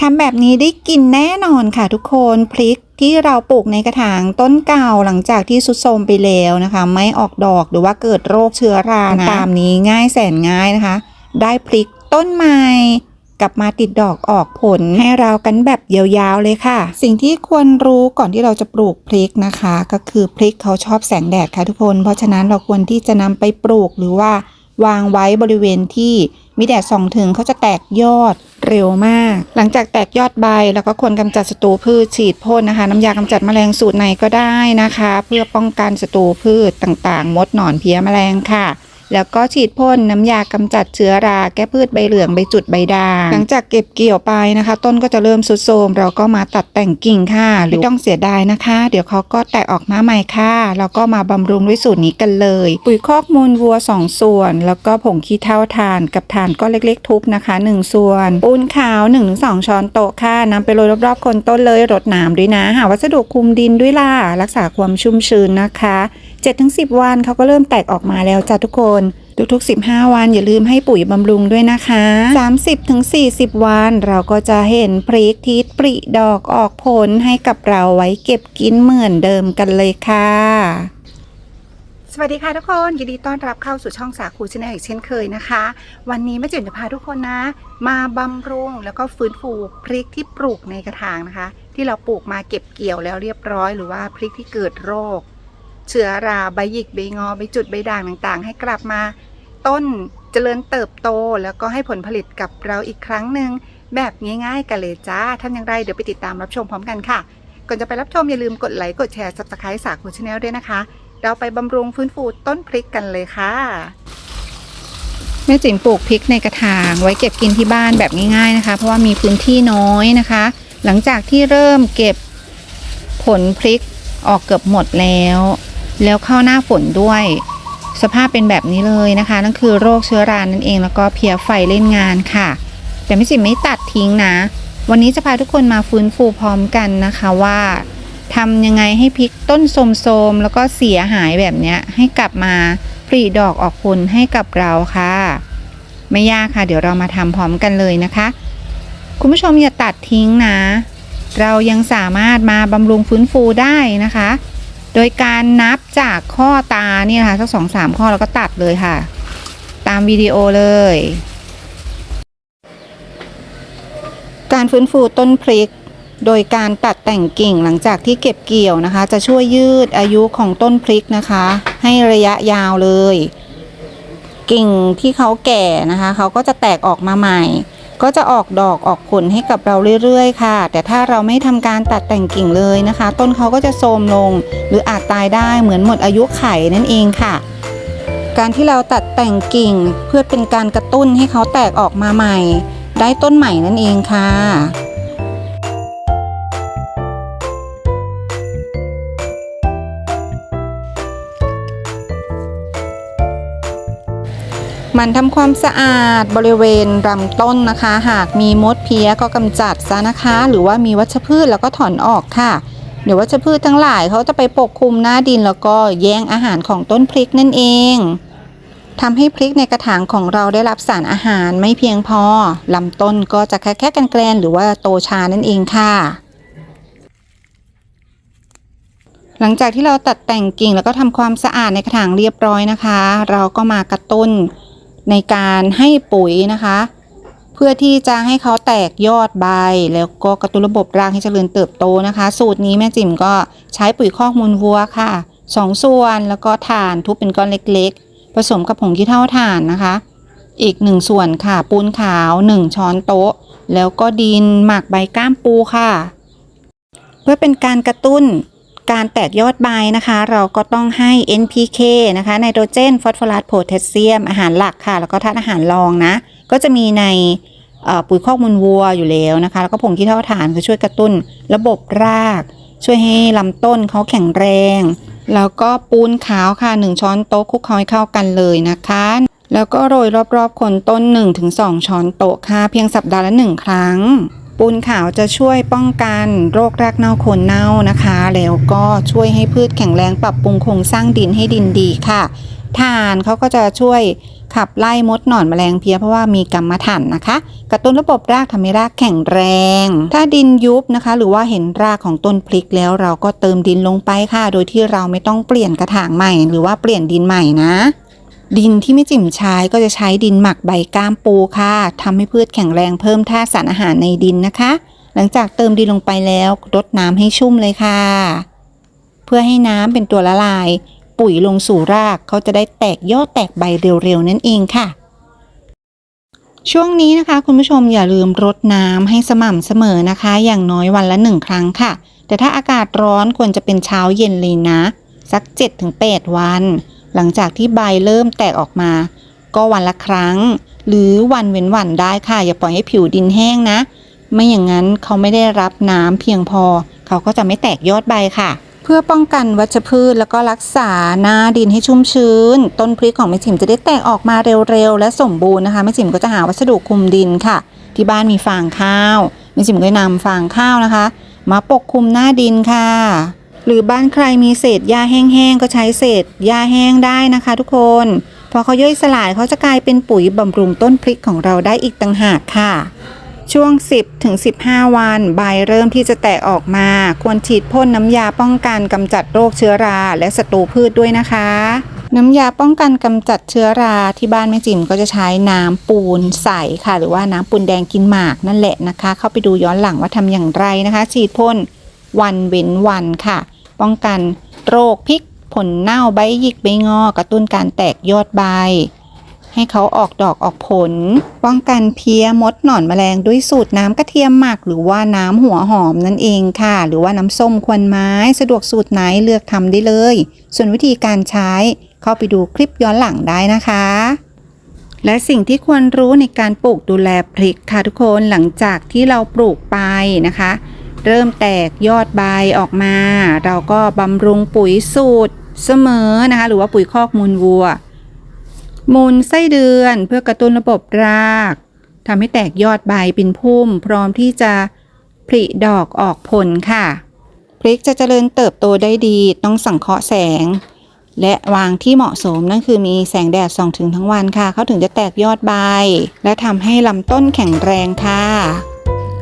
ทำแบบนี้ได้กินแน่นอนค่ะทุกคนพริกที่เราปลูกในกระถางต้นเก่าหลังจากที่สุดโทมไปแล้วนะคะ ไม่ออกดอกหรือว่าเกิดโรคเชื้อรานะตามนี้ง่ายแสนง่ายนะคะ ได้พริกต้นใหม่กลับมาติดดอกออกผลให้เรากันแบบยาวๆเลยค่ะ สิ่งที่ควรรู้ก่อนที่เราจะปลูกพริกนะคะ ก็คือพริกเขาชอบแสงแดดค่ะทุกคน เพราะฉะนั้นเราควรที่จะนำไปปลูกหรือว่าวางไว้บริเวณที่ มีแดดส่องถึงเขาจะแตกยอดเร็วมาก หลังจากแตกยอดใบแล้วก็ควรกำจัดศัตรูพืชฉีดพ่นนะคะ น้ำยากำจัดแมลงสูตรไหนก็ได้นะคะ เพื่อป้องกันศัตรูพืชต่างๆ มดหนอนเพี้ยแมลงค่ะ แล้วก็ฉีดพ่นน้ำยากำจัดเชื้อราแก้พืชใบเหลืองใบจุดใบด่างหลังจากเก็บเกี่ยวไปนะคะ ต้นก็จะเริ่มสุดโทรมเราก็มาตัดแต่งกิ่งค่ะไม่ต้องเสียดายนะคะ เดี๋ยวเขาก็แตกออกมาใหม่ค่ะแล้วก็มาบำรุงด้วยสูตรนี้กันเลย ปุ๋ยคอกมูลวัว 2 ส่วน แล้วก็ผงขี้เถ้าถ่านกับถ่านก้อนเล็กๆ ทุบนะคะ 1 ส่วนปูนขาว 1-2 ช้อนโต๊ะค่ะนำไปโรยรอบๆคนต้นเลยรดน้ำด้วยนะหาวัสดุคลุมดินด้วยล่ะรักษาความชุ่มชื้นนะคะ 7-10 วันเขาก็เริ่มแตกออกมาแล้วจ้ะทุกคนทุกๆ 15 วันอย่าลืมให้ปุ๋ยบำรุงด้วยนะคะ 30-40 วัน เราก็จะเห็นพริกทิศปริดอกออกผลให้กับเราไว้เก็บกินเหมือนเดิมกันเลยค่ะ สวัสดีค่ะทุกคนยินดีต้อนรับเข้าสู่ช่องสาคูชแนลอีกเช่นเคยนะคะ วันนี้แม่จิ๋มจะพาทุกคนนะ มาบำรุงแล้วก็ฟื้นฟูพริกที่ปลูกในกระถางนะคะ ที่เราปลูกมาเก็บเกี่ยวแล้วเรียบร้อย หรือว่าพริกที่เกิดโรค เชื้อราใบหยิกใบงอใบจุดใบด่างต่างๆ ให้กลับมา ต้นเจริญเติบโต แล้วก็ให้ผลผลิตกับเราอีกครั้งหนึ่งแบบง่ายๆกันเลยจ้าทำอย่างไรเดี๋ยวไปติดตามรับชมพร้อมกันค่ะ ก่อนจะไปรับชมอย่าลืมกดไลค์กดแชร์ subscribe สาคูชาแนลด้วยนะคะ เราไปบำรุงฟื้นฟูต้นพริกกันเลยค่ะแม่จิ๋มปลูกพริกในกระถางไว้เก็บกินที่บ้านแบบง่ายๆนะคะ เพราะว่ามีพื้นที่น้อยนะคะ หลังจากที่เริ่มเก็บผลพริกออกเกือบหมดแล้ว แล้วเข้าหน้าฝนด้วย สภาพเป็นแบบนี้เลยนะคะ นั่นคือโรคเชื้อรานั่นเองแล้วก็เพลียไฟเล่นงานค่ะ แต่ไม่จิ๋มไม่ตัดทิ้งนะ วันนี้จะพาทุกคนมาฟื้นฟูพร้อมกันนะคะว่าทำยังไงให้พริกต้นโทรมๆแล้วก็เสียหายแบบนี้ให้กลับมาปรีดอกออกผลให้กับเราค่ะ ไม่ยากค่ะ เดี๋ยวเรามาทำพร้อมกันเลยนะคะ คุณผู้ชมอย่าตัดทิ้งนะ เรายังสามารถมาบำรุงฟื้นฟูได้นะคะ โดยการนับจากข้อตาเนี่ยนะคะสักสองสามข้อแล้วก็ตัดเลยค่ะ ตามวิดีโอเลย การฟื้นฟูต้นพริก โดยการตัดแต่งกิ่งหลังจากที่เก็บเกี่ยวนะคะ จะช่วยยืดอายุของต้นพริกนะคะ ให้ระยะยาวเลย กิ่งที่เขาแก่นะคะ เขาก็จะแตกออกมาใหม่ ก็จะออกดอกออกผลให้กับเราเรื่อยๆ ค่ะ แต่ถ้าเราไม่ทำการตัดแต่งกิ่งเลยนะคะ ต้นเขาก็จะโทรมลง หรืออาจตายได้เหมือนหมดอายุไขนั่นเองค่ะ การที่เราตัดแต่งกิ่งเพื่อเป็นการกระตุ้นให้เขาแตกออกมาใหม่ ได้ต้นใหม่นั่นเองค่ะ มันทำความสะอาดบริเวณลำต้นนะคะ หากมีมดเพี้ยก็กำจัดซะนะคะ หรือว่ามีวัชพืชแล้วก็ถอนออกค่ะ เดี๋ยววัชพืชทั้งหลายเขาจะไปปกคลุมหน้าดินแล้วก็แย่งอาหารของต้นพริกนั่นเองทำให้พริกในกระถางของเราได้รับสารอาหารไม่เพียงพอลำต้นก็จะแค่แค่กันแกลนหรือว่าโตช้านั่นเองค่ะ หลังจากที่เราตัดแต่งกิ่งแล้วก็ทำความสะอาดในกระถางเรียบร้อยนะคะ เราก็มากระตุ้น ในการให้ปุ๋ยนะคะ เพื่อที่จะให้เขาแตกยอดใบ แล้วก็กระตุ้นระบบรากให้เจริญเติบโตนะคะ สูตรนี้แม่จิ๋มก็ใช้ปุ๋ยคอกมูลวัวค่ะสองส่วนแล้วก็ถ่านทุบเป็นก้อนเล็กๆ ผสมกับผงขี้เถ้าถ่านนะคะ อีกหนึ่งส่วนค่ะปูนขาว 1 ช้อนโต๊ะ แล้วก็ดินหมักใบก้ามปูค่ะ เพื่อเป็นการกระตุ้น การแตกยอดใบนะคะ เราก็ต้องให้ NPK นะคะไนโตรเจน ฟอสฟอรัสโพแทสเซียม อาหารหลักค่ะ แล้วก็ธาตุอาหารรองนะ ก็จะมีในปุ๋ยคอกมูลวัวอยู่แล้วนะคะ แล้วก็ผงขี้เถ้าถ่านก็ช่วยกระตุ้น ระบบราก ช่วยให้ลำต้นเขาแข็งแรง แล้วก็ปูนขาวค่ะ 1 ช้อนโต๊ะคลุกเคล้าให้เข้ากันเลยนะคะ แล้วก็โรยรอบๆคนต้น 1-2 ช้อนโต๊ะค่ะ เพียงสัปดาห์ละ 1 ครั้ง ปูนขาวจะช่วยป้องกันโรครากเน่าโคนเน่านะคะ แล้วก็ช่วยให้พืชแข็งแรงปรับปรุงโครงสร้างดินให้ดินดีค่ะถ่านเขาก็จะช่วยขับไล่มดหนอนแมลงเพี้ยเพราะว่ามีกรรมฐานนะคะ กระตุ้นระบบรากทำให้รากแข็งแรง ถ้าดินยุบนะคะ หรือว่าเห็นรากของต้นพริกแล้วเราก็เติมดินลงไปค่ะ โดยที่เราไม่ต้องเปลี่ยนกระถางใหม่ หรือว่าเปลี่ยนดินใหม่นะ ดินที่ไม่จิ่มใช้ก็จะใช้ดินหมักใบก้ามปูค่ะทำให้พืชแข็งแรงเพิ่มธาตุสารอาหารในดินนะคะ หลังจากเติมดินลงไปแล้วรดน้ำให้ชุ่มเลยค่ะ เพื่อให้น้ำเป็นตัวละลาย ปุ๋ยลงสู่รากเขาจะได้แตกยอดแตกใบเร็วๆนั่นเองค่ะ ช่วงนี้นะคะ คุณผู้ชมอย่าลืมรดน้ำให้สม่ำเสมอนะคะ อย่างน้อยวันละหนึ่งครั้งค่ะ แต่ถ้าอากาศร้อนควรจะเป็นเช้าเย็นเลยนะ สัก 7-8 วัน หลังจากที่ใบเริ่มแตกออกมา ก็วันละครั้ง หรือวันเว้นวันได้ค่ะ อย่าปล่อยให้ผิวดินแห้งนะ ไม่อย่างนั้นเขาไม่ได้รับน้ำเพียงพอ เขาก็จะไม่แตกยอดใบค่ะ เพื่อป้องกันวัชพืชแล้วก็รักษาหน้าดินให้ชุ่มชื้น ต้นพริกของแม่จิมจะได้แตกออกมาเร็วๆและสมบูรณ์นะคะแม่จิมก็จะหาวัสดุคลุมดินค่ะ ที่บ้านมีฟางข้าวแม่จิมก็นำฟางข้าวนะคะ มาปกคลุมหน้าดินค่ะ หรือบ้านใครมีเศษหญ้าแห้งๆก็ใช้เศษหญ้าแห้งได้นะคะ ทุกคน พอเขาย่อยสลายเขาจะกลายเป็นปุ๋ยบำรุงต้นพริกของเราได้อีกต่างหากค่ะ ช่วง 10ถึง15 วัน ใบเริ่มที่จะแตกออกมา ควรฉีดพ่นน้ำยาป้องกันกำจัดโรคเชื้อราและศัตรูพืชด้วยนะคะน้ำยาป้องกันกำจัดเชื้อราที่บ้านแม่จิ๋มก็จะใช้น้ำปูนใสค่ะ หรือว่าน้ำปูนแดงกินหมากนั่นแหละนะคะ เข้าไปดูย้อนหลังว่าทำอย่างไรนะคะ ฉีดพ่นวันเว้นวันค่ะ ป้องกันโรคพริกผลเน่าใบหยิกใบงอกระตุ้นการแตกยอดใบ ให้เขาออกดอกออกผล ป้องกันเพี้ยมดหนอนแมลงด้วยสูตรน้ำกระเทียมหมัก หรือว่าน้ำหัวหอมนั่นเองค่ะ หรือว่าน้ำส้มควนไม้ สะดวกสูตรไหนเลือกทำได้เลย ส่วนวิธีการใช้เข้าไปดูคลิปย้อนหลังได้นะคะและสิ่งที่ควรรู้ในการปลูกดูแลพริกค่ะทุกคนหลังจากที่เราปลูกไปนะคะ เริ่มแตกยอดใบออกมา เราก็บำรุงปุ๋ยสูตรเสมอนะคะหรือว่าปุ๋ยคอกมูลวัว มูลไส้เดือนเพื่อกระตุ้นระบบรากทำให้แตกยอดใบเป็นพุ่ม พร้อมที่จะผลิดอกออกผลค่ะ พริกจะเจริญเติบโตได้ดีต้องสังเคราะห์แสง และวางที่เหมาะสมนั่นคือมีแสงแดดส่องถึงทั้งวันค่ะ เขาถึงจะแตกยอดใบ และทำให้ลำต้นแข็งแรงค่ะ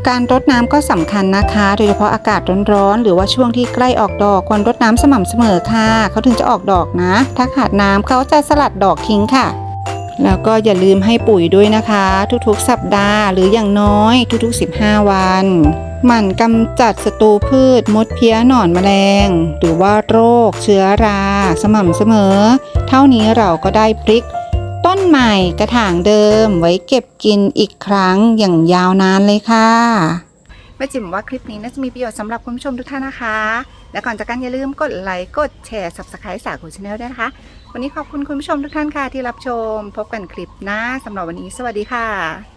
การรดน้ำก็สำคัญนะคะ โดยเฉพาะอากาศร้อนๆหรือว่าช่วงที่ใกล้ออกดอกควรรดน้ำสม่ำเสมอค่ะเขาถึงจะออกดอกนะ ถ้าขาดน้ำเขาจะสลัดดอกทิ้งค่ะ แล้วก็อย่าลืมให้ปุ๋ยด้วยนะคะ ทุกๆ สัปดาห์ หรืออย่างน้อยทุกๆ 15 วันหมั่นกำจัดศัตรูพืช มดเพี้ยหนอนแมลง หรือว่าโรค เชื้อรา สม่ำเสมอ เท่านี้เราก็ได้พริก ต้นใหม่กระถางเดิมไว้เก็บกินอีกครั้งอย่างยาวนานเลยค่ะแม่จิ๋มว่าคลิปนี้น่าจะมีประโยชน์สำหรับคุณผู้ชมทุกท่านนะคะ และก่อนจากกันอย่าลืมกดไลค์กดแชร์ subscribe สาคูชาแนลด้วยนะคะ วันนี้ขอบคุณคุณผู้ชมทุกท่านค่ะที่รับชม พบกันคลิปหน้าสำหรับวันนี้ สวัสดีค่ะ